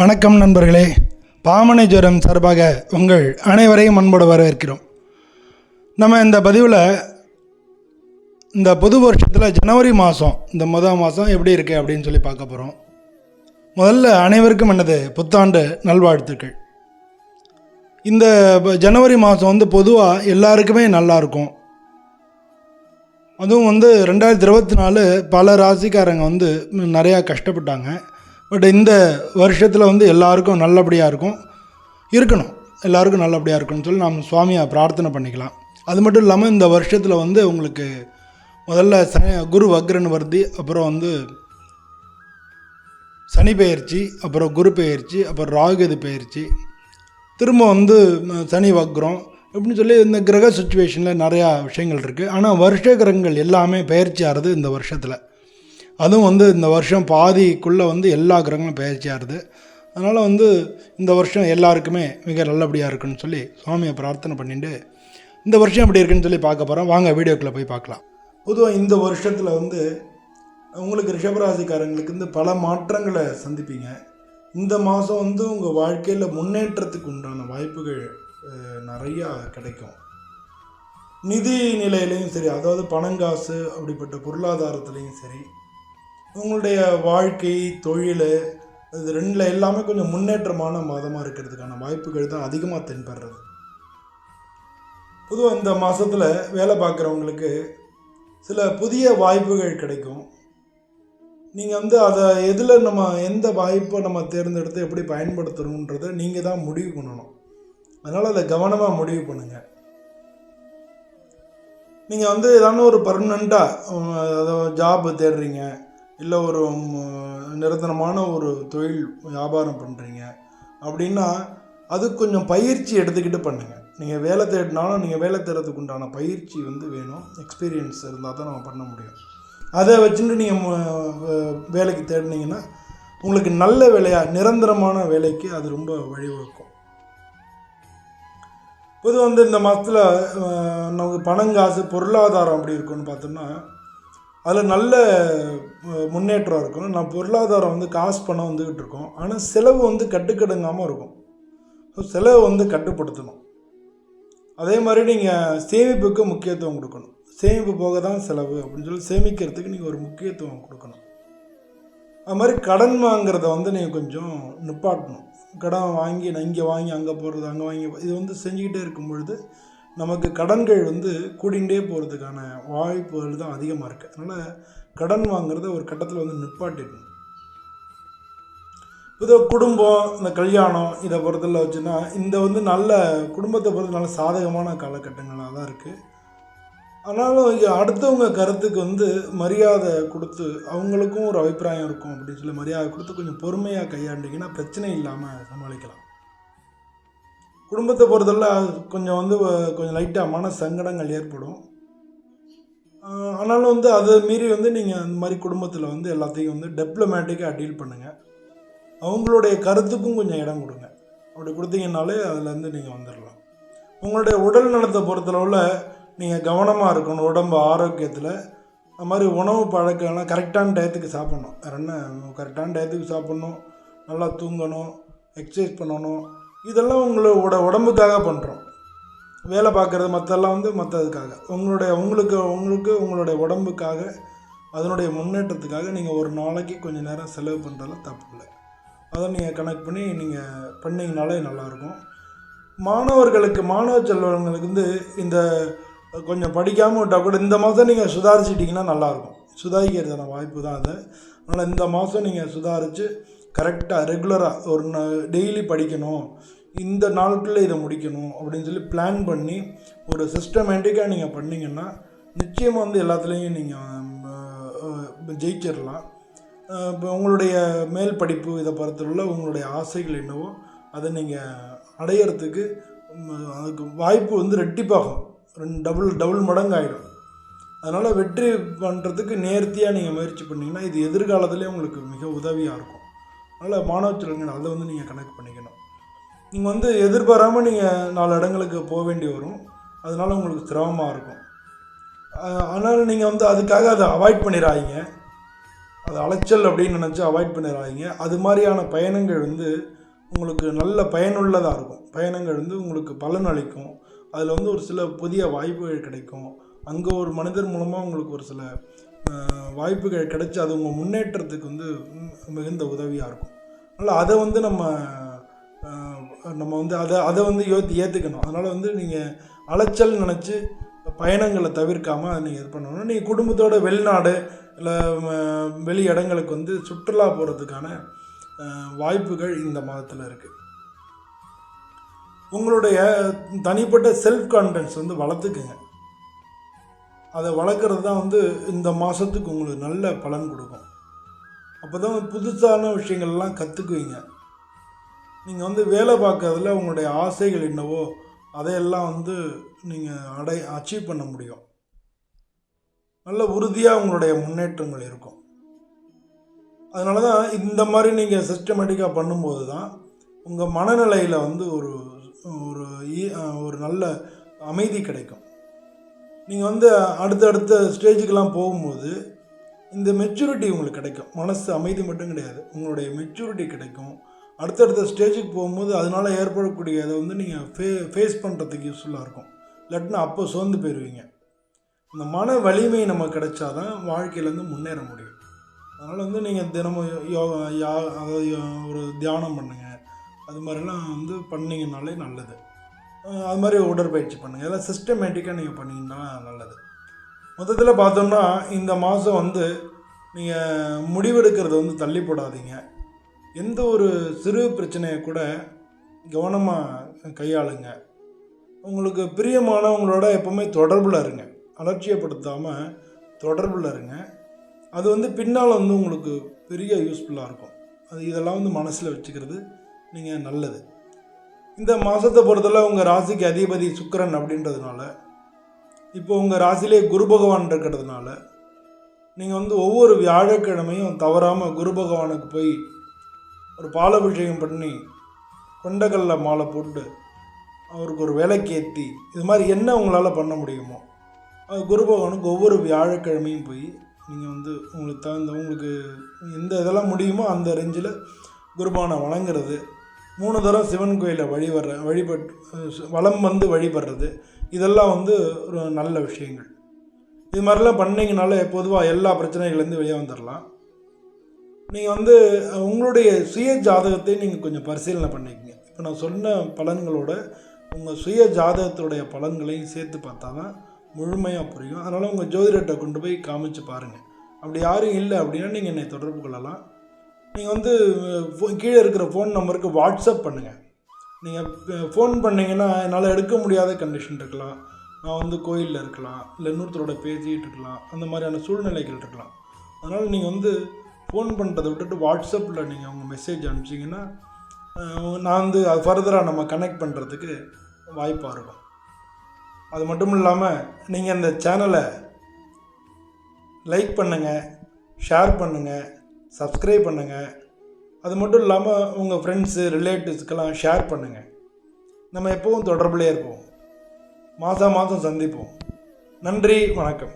வணக்கம் நண்பர்களே. பாமனை ஜுரம் சார்பாக உங்கள் அனைவரையும் அன்போடு வரவேற்கிறோம். நம்ம இந்த பதிவில் இந்த புது வருஷத்தில் ஜனவரி மாதம் இந்த முதல் மாதம் எப்படி இருக்குது அப்படின்னு சொல்லி பார்க்க போகிறோம் முதல்ல அனைவருக்கும் என்னது புத்தாண்டு நல்வாழ்த்துக்கள். இந்த ஜனவரி மாதம் வந்து பொதுவாக எல்லாருக்குமே நல்லா இருக்கும். அதுவும் வந்து ரெண்டாயிரத்தி இருபத்தி நாலு பல ராசிக்காரங்க வந்து நிறையா கஷ்டப்பட்டாங்க. பட் இந்த வருஷத்தில் வந்து எல்லாருக்கும் நல்லபடியாக இருக்கும். இருக்கணும். எல்லாருக்கும் நல்லபடியாக இருக்கணும்னு சொல்லி நாம் சுவாமியை பிரார்த்தனை பண்ணிக்கலாம். அது மட்டும் இல்லாமல் இந்த வருஷத்தில் வந்து உங்களுக்கு முதல்ல சனி குரு வக்ரன் வருதி அப்புறம் வந்து சனி பெயர்ச்சி அப்புறம் குரு பெயர்ச்சி அப்புறம் ராகுகது பெயர்ச்சி. திரும்ப வந்து சனி வக்ரம் அப்படின்னு சொல்லி இந்த கிரக சுச்சுவேஷனில் நிறையா விஷயங்கள் இருக்குது ஆனால் வருஷ கிரகங்கள் எல்லாமே பயிற்சி ஆறுது இந்த வருஷத்தில். அதுவும் வந்து இந்த வருஷம் பாதிக்குள்ளே வந்து எல்லா கிரகங்களும் பயிற்சியாகிறது அதனால் வந்து இந்த வருஷம் எல்லாருக்குமே மிக நல்லபடியாக இருக்குன்னு சொல்லி சுவாமியை பிரார்த்தனை பண்ணிட்டு இந்த வருஷம் எப்படி இருக்குன்னு சொல்லி பார்க்க போகிறோம் வாங்க வீடியோக்குள்ளே போய் பார்க்கலாம். பொதுவாக இந்த வருஷத்தில் வந்து உங்களுக்கு ரிஷபராசிக்காரங்களுக்கு வந்து பல மாற்றங்களை சந்திப்பீங்க. இந்த மாதம் வந்து உங்கள் வாழ்க்கையில் முன்னேற்றத்துக்கு உண்டான வாய்ப்புகள் நிறையா கிடைக்கும். நிதி நிலையிலையும் சரி அதாவது பணங்காசு அப்படிப்பட்ட பொருளாதாரத்துலேயும் சரி உங்களுடைய வாழ்க்கை தொழில் இது ரெண்டில் எல்லாமே கொஞ்சம் முன்னேற்றமான மாதமாக இருக்கிறதுக்கான வாய்ப்புகள் தான் அதிகமாக தென்படுறது. பொதுவாக இந்த மாதத்தில் வேலை பார்க்குறவங்களுக்கு சில புதிய வாய்ப்புகள் கிடைக்கும். நீங்கள் வந்து அதை எதில் நம்ம எந்த வாய்ப்பை நம்ம தேர்ந்தெடுத்து எப்படி பயன்படுத்தணுன்றதை நீங்கள் தான் முடிவு பண்ணணும். அதனால் அதை கவனமாக முடிவு பண்ணுங்கள் நீங்கள் வந்து ஏதாவது ஒரு பர்மனண்ட்டாக அதாவது ஜாப் தேடுறீங்க. இல்லை ஒரு நிரந்தரமான ஒரு தொழில் வியாபாரம் பண்ணுறீங்க அப்படின்னா அது கொஞ்சம் பயிற்சி எடுத்துக்கிட்டு பண்ணுங்கள் நீங்கள் வேலை தேடினாலும் நீங்கள் வேலை தேடுறதுக்கு உண்டான பயிற்சி வந்து வேணும். எக்ஸ்பீரியன்ஸ் இருந்தால் தான் நம்ம பண்ண முடியும். அதை வச்சுட்டு நீங்கள் வேலைக்கு தேடினீங்கன்னா உங்களுக்கு நல்ல வேலையாக நிரந்தரமான வேலைக்கு அது ரொம்ப வழிவகுக்கும். பொதுவாக வந்து இந்த மாதத்தில் நமக்கு பணங்காசு பொருளாதாரம் அப்படி இருக்குன்னு பார்த்தோம்னா அதில் நல்ல முன்னேற்றம் இருக்கும் நான் பொருளாதாரம் வந்து காசு பணம் வந்துக்கிட்டு இருக்கோம். ஆனால் செலவு வந்து கட்டுக்கடுங்காமல் இருக்கும். ஸோ செலவை வந்து கட்டுப்படுத்தணும். அதே மாதிரி நீங்கள் சேமிப்புக்கு முக்கியத்துவம் கொடுக்கணும். சேமிப்பு போக தான் செலவு அப்படின்னு சொல்லி சேமிக்கிறதுக்கு நீங்கள் ஒரு முக்கியத்துவம் கொடுக்கணும். அது மாதிரி கடன் வாங்குறத வந்து நீங்கள் கொஞ்சம் நிப்பாட்டணும். கடன் வாங்கி நான் இங்கே வாங்கி அங்கே போகிறது அங்கே வாங்கி இது வந்து செஞ்சுக்கிட்டே இருக்கும் பொழுது நமக்கு கடன்கள் வந்து கூடிகிட்டே போகிறதுக்கான வாய்ப்புகள் தான் அதிகமாக இருக்குது அதனால் கடன் வாங்குறத ஒரு கட்டத்தில் வந்து நிப்பாட்டிடணும். இதோ குடும்பம் இந்த கல்யாணம் இதை பொறுத்தல வச்சுன்னா இந்த வந்து நல்ல குடும்பத்தை பொறுத்து நல்ல சாதகமான காலகட்டங்களாக தான் இருக்குது ஆனாலும் இங்கே அடுத்தவங்க கருத்துக்கு வந்து மரியாதை கொடுத்து அவங்களுக்கும் ஒரு அபிப்பிராயம் இருக்கும் அப்படின்னு சொல்லி மரியாதை கொடுத்து கொஞ்சம் பொறுமையாக கையாண்டிங்கன்னா பிரச்சனை இல்லாமல் சமாளிக்கலாம். குடும்பத்தை பொறுத்தவரை கொஞ்சம் வந்து வ- கொஞ்சம் லைட்டாக மன சங்கடங்கள் ஏற்படும். ஆனாலும் வந்து அதை மீறி வந்து நீங்கள் அந்த மாதிரி குடும்பத்தில் வந்து எல்லாத்தையும் வந்து டிப்ளமேட்டிக்காக டீல் பண்ணுங்கள் அவங்களுடைய கருத்துக்கும் கொஞ்சம் இடம் கொடுங்க. அப்படி கொடுத்தீங்கன்னாலே அதுலேருந்து நீங்கள் வந்துடலாம் உங்களுடைய உடல் நலத்தை பொறுத்தளவில் நீங்கள் கவனமாக இருக்கணும் உடம்பு ஆரோக்கியத்தில். அது மாதிரி உணவு பழக்கம்லாம் கரெக்டான டயத்துக்கு சாப்பிட்ணும். வேறு என்ன கரெக்டான டயத்துக்கு சாப்பிட்ணும். நல்லா தூங்கணும் எக்ஸசைஸ் பண்ணணும். இதெல்லாம் உங்களோட உடம்புக்காக பண்ணுறோம் வேலை பார்க்குறது மற்றெல்லாம் வந்து மற்றதுக்காக உங்களுடைய உங்களுக்கு உங்களுக்கு உங்களுடைய உடம்புக்காக அதனுடைய முன்னேற்றத்துக்காக நீங்கள் ஒரு நாளைக்கு கொஞ்சம் நேரம் செலவு பண்ணுறதுல தப்பு இல்லை அதை நீங்கள் கனெக்ட் பண்ணி நீங்கள் பண்ணிங்கனாலே நல்லாயிருக்கும். மாணவர்களுக்கு மாணவ செல்வங்களுக்கு வந்து இந்த கொஞ்சம் படிக்காமல் விட்டால் கூட இந்த மாதம் நீங்கள் சுதாரிச்சிட்டிங்கன்னா நல்லாயிருக்கும். சுதாரிக்கிறதான வாய்ப்பு தான் அது. அதனால் இந்த மாதம் நீங்கள் சுதாரித்து கரெக்டாக ரெகுலராக ஒரு டெய்லி படிக்கணும். இந்த நாளுக்குள்ளே இதை முடிக்கணும் அப்படின்னு சொல்லி பிளான் பண்ணி ஒரு சிஸ்டமேட்டிக்காக நீங்கள் பண்ணீங்கன்னா நிச்சயமாக வந்து எல்லாத்துலேயும் நீங்கள் ஜெயிச்சிடலாம் இப்போ உங்களுடைய மேல் படிப்பு இதை பொறுத்தவரை உங்களுடைய ஆசைகள் என்னவோ அதை நீங்கள் அடையிறதுக்கு அதுக்கு வாய்ப்பு வந்து ரெட்டிப்பாகும். ரெண்டு டபுள் டபுள் மடங்கு ஆகிடும் அதனால் வெற்றி பண்ணுறதுக்கு நேர்த்தியாக நீங்கள் முயற்சி பண்ணிங்கன்னா இது எதிர்காலத்திலே உங்களுக்கு மிக உதவியாக இருக்கும். அதனால் மாணவ செல்வங்கள் அதை வந்து நீங்கள் கணக்கு பண்ணிக்கணும். நீங்கள் வந்து எதிர்பாராமல் நீங்கள் நாலு இடங்களுக்கு போக வேண்டி வரும். அதனால் உங்களுக்கு சிரமமாக இருக்கும். ஆனால் நீங்கள் வந்து அதுக்காக அதை அவாய்ட் பண்ணிடாதீங்க அது அலைச்சல் அப்படின்னு நினச்சி அவாய்ட் பண்ணிடாதீங்க அது மாதிரியான பயணங்கள் வந்து உங்களுக்கு நல்ல பயனுள்ளதாக இருக்கும். பயணங்கள் வந்து உங்களுக்கு பலன் அளிக்கும். அதில் வந்து ஒரு சில புதிய வாய்ப்புகள் கிடைக்கும். அங்கே ஒரு மனிதர் மூலமாக உங்களுக்கு ஒரு சில வாய்ப்புகள் கிடைச்சி அது உங்கள் முன்னேற்றத்துக்கு வந்து மிகுந்த உதவியாக இருக்கும். அதனால் அதை வந்து நம்ம நம்ம வந்து அதை அதை வந்து யோசி ஏற்றுக்கணும் அதனால் வந்து நீங்கள் அலைச்சல் நினச்சி பயணங்களை தவிர்க்காமல் அதை நீங்கள் இது பண்ணணும். நீங்கள் குடும்பத்தோட வெளிநாடு இல்லை வெளி இடங்களுக்கு வந்து சுற்றுலா போகிறதுக்கான வாய்ப்புகள் இந்த மாதத்தில் இருக்குது உங்களுடைய தனிப்பட்ட செல்ஃப் கான்ஃபிடன்ஸ் வந்து வளர்த்துக்குங்க. அதை வளர்க்குறது தான் வந்து இந்த மாதத்துக்கு உங்களுக்கு நல்ல பலன் கொடுக்கும். அப்போ தான் புதுசான விஷயங்கள்லாம் கற்றுக்குவீங்க நீங்கள் வந்து வேலை பார்க்கறதுல உங்களுடைய ஆசைகள் என்னவோ அதையெல்லாம் வந்து நீங்கள் அடை அச்சீவ் பண்ண முடியும். நல்ல உறுதியாக உங்களுடைய முன்னேற்றங்கள் இருக்கும். அதனால தான் இந்த மாதிரி நீங்கள் சிஸ்டமேட்டிக்காக பண்ணும்போது தான் உங்கள் மனநிலையில் வந்து ஒரு ஒரு ஒரு நல்ல அமைதி கிடைக்கும். நீங்கள் வந்து அடுத்தடுத்த ஸ்டேஜுக்கெல்லாம் போகும்போது இந்த மெச்சூரிட்டி உங்களுக்கு கிடைக்கும். மனசு அமைதி மட்டும் கிடையாது. உங்களுடைய மெச்சூரிட்டி கிடைக்கும். அடுத்தடுத்த ஸ்டேஜுக்கு போகும்போது அதனால் ஏற்படக்கூடிய அதை வந்து நீங்கள் ஃபே ஃபேஸ் பண்ணுறதுக்கு யூஸ்ஃபுல்லாக இருக்கும். இல்லாட்டினா அப்போ சோர்ந்து போயிடுவீங்க இந்த மன வலிமை நமக்கு கிடைச்சாதான் வாழ்க்கையிலேருந்து முன்னேற முடியும். அதனால் வந்து நீங்கள் தினமும் யோகா யா அதாவது ஒரு தியானம் பண்ணுங்கள் அது மாதிரிலாம் வந்து பண்ணிங்கனாலே நல்லது. அது மாதிரி உடற்பயிற்சி பண்ணுங்கள் இதெல்லாம் சிஸ்டமேட்டிக்காக நீங்கள் பண்ணிங்கன்னா நல்லது. மொத்தத்தில் பார்த்தோம்னா இந்த மாதம் வந்து நீங்கள் முடிவெடுக்கிறத வந்து தள்ளி போடாதீங்க எந்த ஒரு சிறு பிரச்சனையை கூட கவனமாக கையாளுங்க. உங்களுக்கு பிரியமானவங்களோட எப்போவுமே தொடர்பில் இருங்க. அலட்சியப்படுத்தாமல் தொடர்பில் இருங்க. அது வந்து பின்னால் வந்து உங்களுக்கு பெரிய யூஸ்ஃபுல்லாக இருக்கும். அது இதெல்லாம் வந்து மனசில் வச்சுக்கிறது நீங்கள் நல்லது. இந்த மாதத்தை பொறுத்தல உங்கள் ராசிக்கு அதிபதி சுக்கரன் அப்படின்றதுனால இப்போ உங்கள் ராசியிலே குரு பகவான் இருக்கிறதுனால நீங்கள் வந்து ஒவ்வொரு வியாழக்கிழமையும் தவறாமல் குரு பகவானுக்கு போய் ஒரு பாலபிஷேகம் பண்ணி கொண்டக்கல்ல மாலை போட்டு அவருக்கு ஒரு விலைக்கேற்றி இது மாதிரி என்ன உங்களால் பண்ண முடியுமோ அது குரு பகவானுக்கு ஒவ்வொரு வியாழக்கிழமையும் போய் நீங்கள் வந்து உங்களுக்கு தகுந்த உங்களுக்கு எந்த இதெல்லாம் முடியுமோ அந்த ரேஞ்சில் குருபானை வணங்குறது மூணு தரம் சிவன் கோயிலை வழிபடுற வழிபட்டு வளம் வலம் வந்து வழிபடுறது. இதெல்லாம் வந்து ஒரு நல்ல விஷயங்கள். இது மாதிரிலாம் பண்ணிங்கனாலே பொதுவாக எல்லா பிரச்சனைகள்லேருந்து வெளியே வந்துடலாம் நீங்கள் வந்து உங்களுடைய சுய ஜாதகத்தை நீங்கள் கொஞ்சம் பரிசீலனை பண்ணிக்கங்க. இப்போ நான் சொன்ன பலன்களோட உங்கள் சுய ஜாதகத்துடைய பலன்களையும் சேர்த்து பார்த்தா தான் முழுமையாக புரியும். அதனால் உங்கள் ஜோதிடத்தை கொண்டு போய் காமிச்சு பாருங்கள் அப்படி யாரும் இல்லை அப்படின்னா நீங்கள் என்னை தொடர்பு கொள்ளலாம். நீங்கள் வந்து கீழே இருக்கிற ஃபோன் நம்பருக்கு வாட்ஸ்அப் பண்ணுங்கள் நீங்கள் ஃபோன் பண்ணிங்கன்னா என்னால் எடுக்க முடியாத கண்டிஷன் இருக்கலாம். நான் வந்து கோயிலில் இருக்கலாம் இல்லை இன்னொருத்தரோட பேசிகிட்டு இருக்கலாம் அந்த மாதிரியான சூழ்நிலைகள் இருக்கலாம். அதனால் நீங்கள் வந்து ஃபோன் பண்ணுறதை விட்டுட்டு வாட்ஸ்அப்பில் நீங்கள் உங்கள் மெசேஜ் அனுப்பிச்சிங்கன்னா நான் வந்து அது ஃபர்தராக நம்ம கனெக்ட் பண்ணுறதுக்கு வாய்ப்பாக இருக்கும். அது மட்டும் இல்லாமல் நீங்கள் இந்த சேனலை லைக் பண்ணுங்கள் ஷேர் பண்ணுங்கள் சப்ஸ்கிரைப் பண்ணுங்கள் அது மட்டும் இல்லாமல் உங்கள் ஃப்ரெண்ட்ஸு ரிலேட்டிவ்ஸ்க்கெல்லாம் ஷேர் பண்ணுங்கள் நம்ம எப்பவும் தொடர்புலேயே இருப்போம். மாதம் மாதம் சந்திப்போம். நன்றி வணக்கம்.